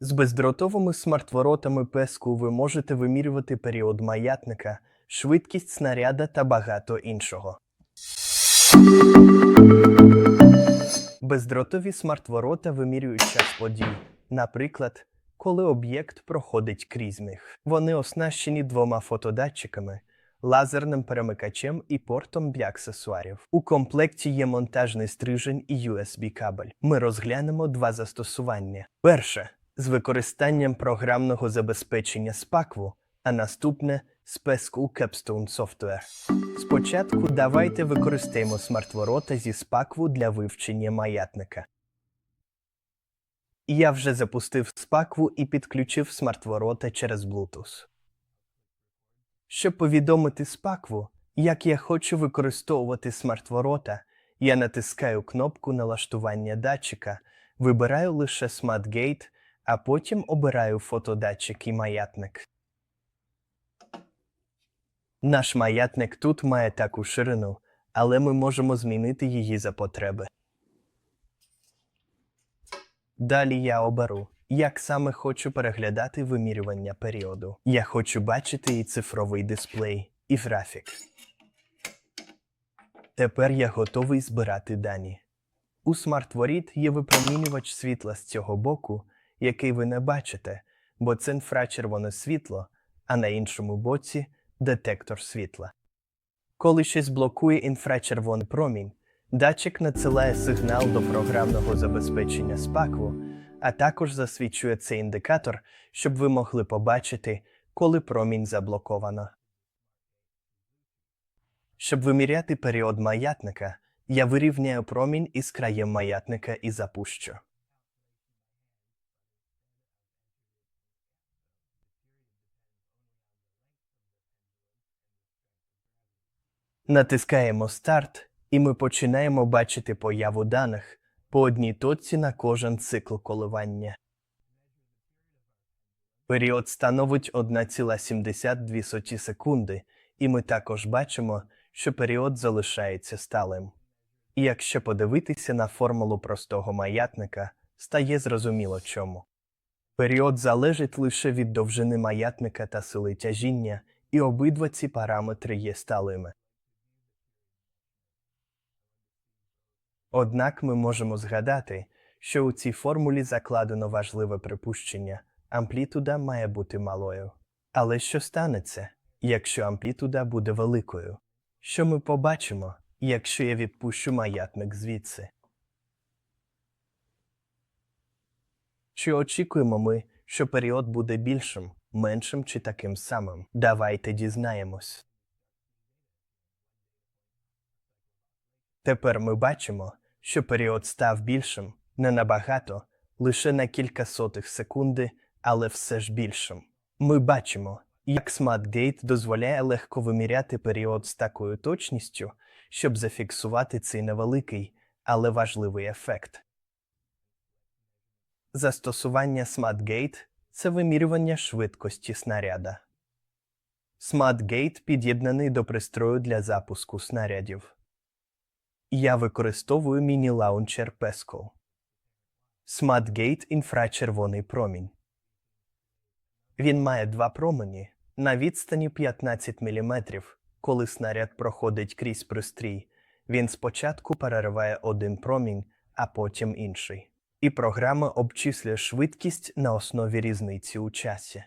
З бездротовими смарт-воротами песку ви можете вимірювати період маятника, швидкість снаряда та багато іншого. Бездротові смарт-ворота вимірюють час подій, наприклад, коли об'єкт проходить крізь них. Вони оснащені двома фотодатчиками, лазерним перемикачем і портом для аксесуарів. У комплекті є монтажний стрижень і USB-кабель. Ми розглянемо два застосування. Перше з використанням програмного забезпечення SPACV, а наступне PESCO Capstone Software. Спочатку давайте використаємо смарт-ворота зі SPACV для вивчення маятника. Я вже запустив SPACV і підключив смарт-ворота через Bluetooth. Щоб повідомити SPACV, як я хочу використовувати смарт-ворота, я натискаю кнопку налаштування датчика, вибираю лише Smart Gate, а потім обираю фотодатчик і маятник. Наш маятник тут має таку ширину, але ми можемо змінити її за потреби. Далі я оберу, як саме хочу переглядати вимірювання періоду. Я хочу бачити і цифровий дисплей, і графік. Тепер я готовий збирати дані. У смарт-воріт є випромінювач світла з цього боку, який ви не бачите, бо це інфрачервоне світло, а на іншому боці детектор світла. Коли щось блокує інфрачервоний промінь, датчик надсилає сигнал до програмного забезпечення SPACV, а також засвідчує цей індикатор, щоб ви могли побачити, коли промінь заблоковано. Щоб виміряти період маятника, я вирівняю промінь із краєм маятника і запущу. Натискаємо старт, і ми починаємо бачити появу даних по одній точці на кожен цикл коливання. Період становить 1,72 секунди, і ми також бачимо, що період залишається сталим. І якщо подивитися на формулу простого маятника, стає зрозуміло чому. Період залежить лише від довжини маятника та сили тяжіння, і обидва ці параметри є сталими. Однак ми можемо згадати, що у цій формулі закладено важливе припущення амплітуда має бути малою. Але що станеться, якщо амплітуда буде великою? Що ми побачимо, якщо я відпущу маятник звідси? Чи очікуємо ми, що період буде більшим, меншим чи таким самим? Давайте дізнаємось. Тепер ми бачимо, що період став більшим, не набагато, лише на кілька сотих секунди, але все ж більшим. Ми бачимо, як SmartGate дозволяє легко виміряти період з такою точністю, щоб зафіксувати цей невеликий, але важливий ефект. Застосування SmartGate – це вимірювання швидкості снаряда. SmartGate під'єднаний до пристрою для запуску снарядів. Я використовую міні-лаунчер Pesco. SmartGate інфрачервоний промінь. Він має два промені на відстані 15 мм. Коли снаряд проходить крізь пристрій, він спочатку перериває один промінь, а потім інший. І програма обчислює швидкість на основі різниці у часі.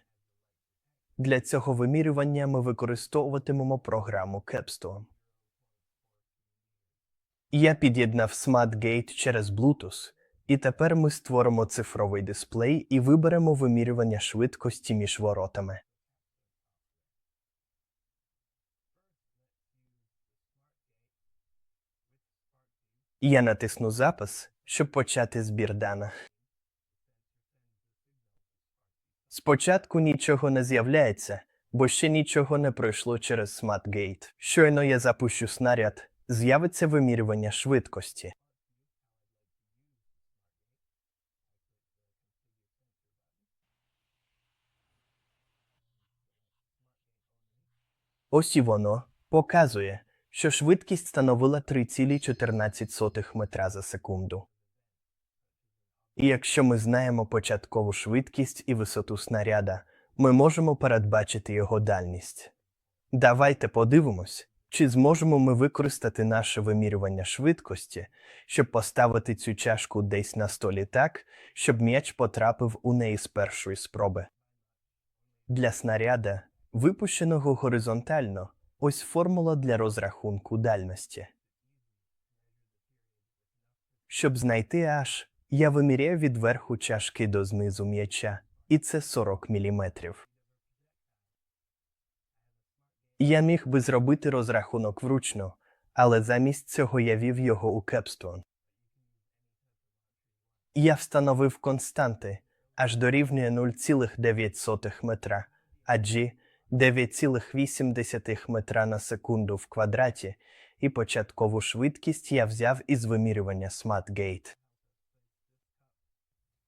Для цього вимірювання ми використовуватимемо програму Capstone. Я під'єднав SmartGate через Bluetooth, і тепер ми створимо цифровий дисплей і виберемо вимірювання швидкості між воротами. Я натисну запис, щоб почати збір даних. Спочатку нічого не з'являється, бо ще нічого не пройшло через SmartGate. Щойно я запущу снаряд, з'явиться вимірювання швидкості. Ось і воно показує, що швидкість становила 3,14 метра за секунду. І якщо ми знаємо початкову швидкість і висоту снаряда, ми можемо передбачити його дальність. Давайте подивимось, чи зможемо ми використати наше вимірювання швидкості, щоб поставити цю чашку десь на столі так, щоб м'яч потрапив у неї з першої спроби. Для снаряда, випущеного горизонтально, ось формула для розрахунку дальності. Щоб знайти H, я виміряю від верху чашки до знизу м'яча, і це 40 мм. Я міг би зробити розрахунок вручну, але замість цього я вів його у Capstone. Я встановив константи аж дорівнює 0,9 метра, а G 9,8 метра на секунду в квадраті, і початкову швидкість я взяв із вимірювання SmartGate.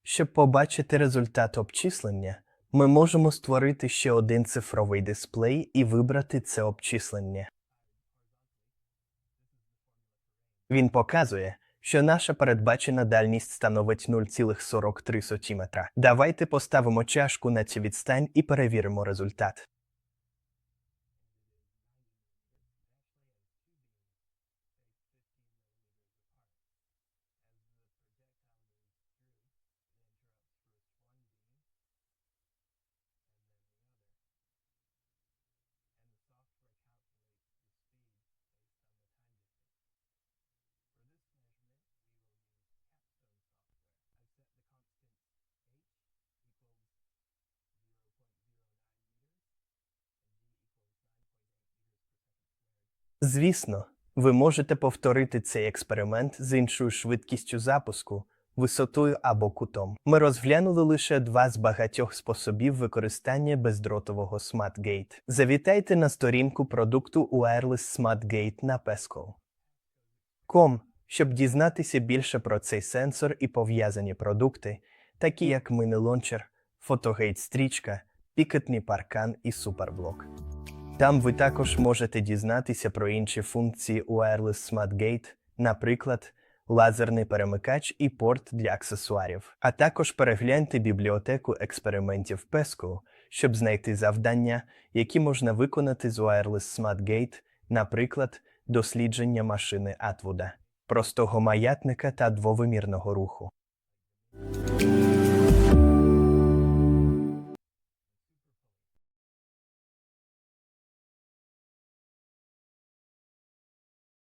Щоб побачити результат обчислення, ми можемо створити ще один цифровий дисплей і вибрати це обчислення. Він показує, що наша передбачена дальність становить 0,43 см. Давайте поставимо чашку на цю відстань і перевіримо результат. Звісно, ви можете повторити цей експеримент з іншою швидкістю запуску, висотою або кутом. Ми розглянули лише два з багатьох способів використання бездротового SmartGate. Завітайте на сторінку продукту Wireless SmartGate на Pesco.com, щоб дізнатися більше про цей сенсор і пов'язані продукти, такі як Mini Launcher, Photogate стрічка, пікетний паркан і суперблок. Там ви також можете дізнатися про інші функції Wireless SmartGate, наприклад, лазерний перемикач і порт для аксесуарів. А також перегляньте бібліотеку експериментів Pesco, щоб знайти завдання, які можна виконати з Wireless SmartGate, наприклад, дослідження машини Атвуда, простого маятника та двовимірного руху.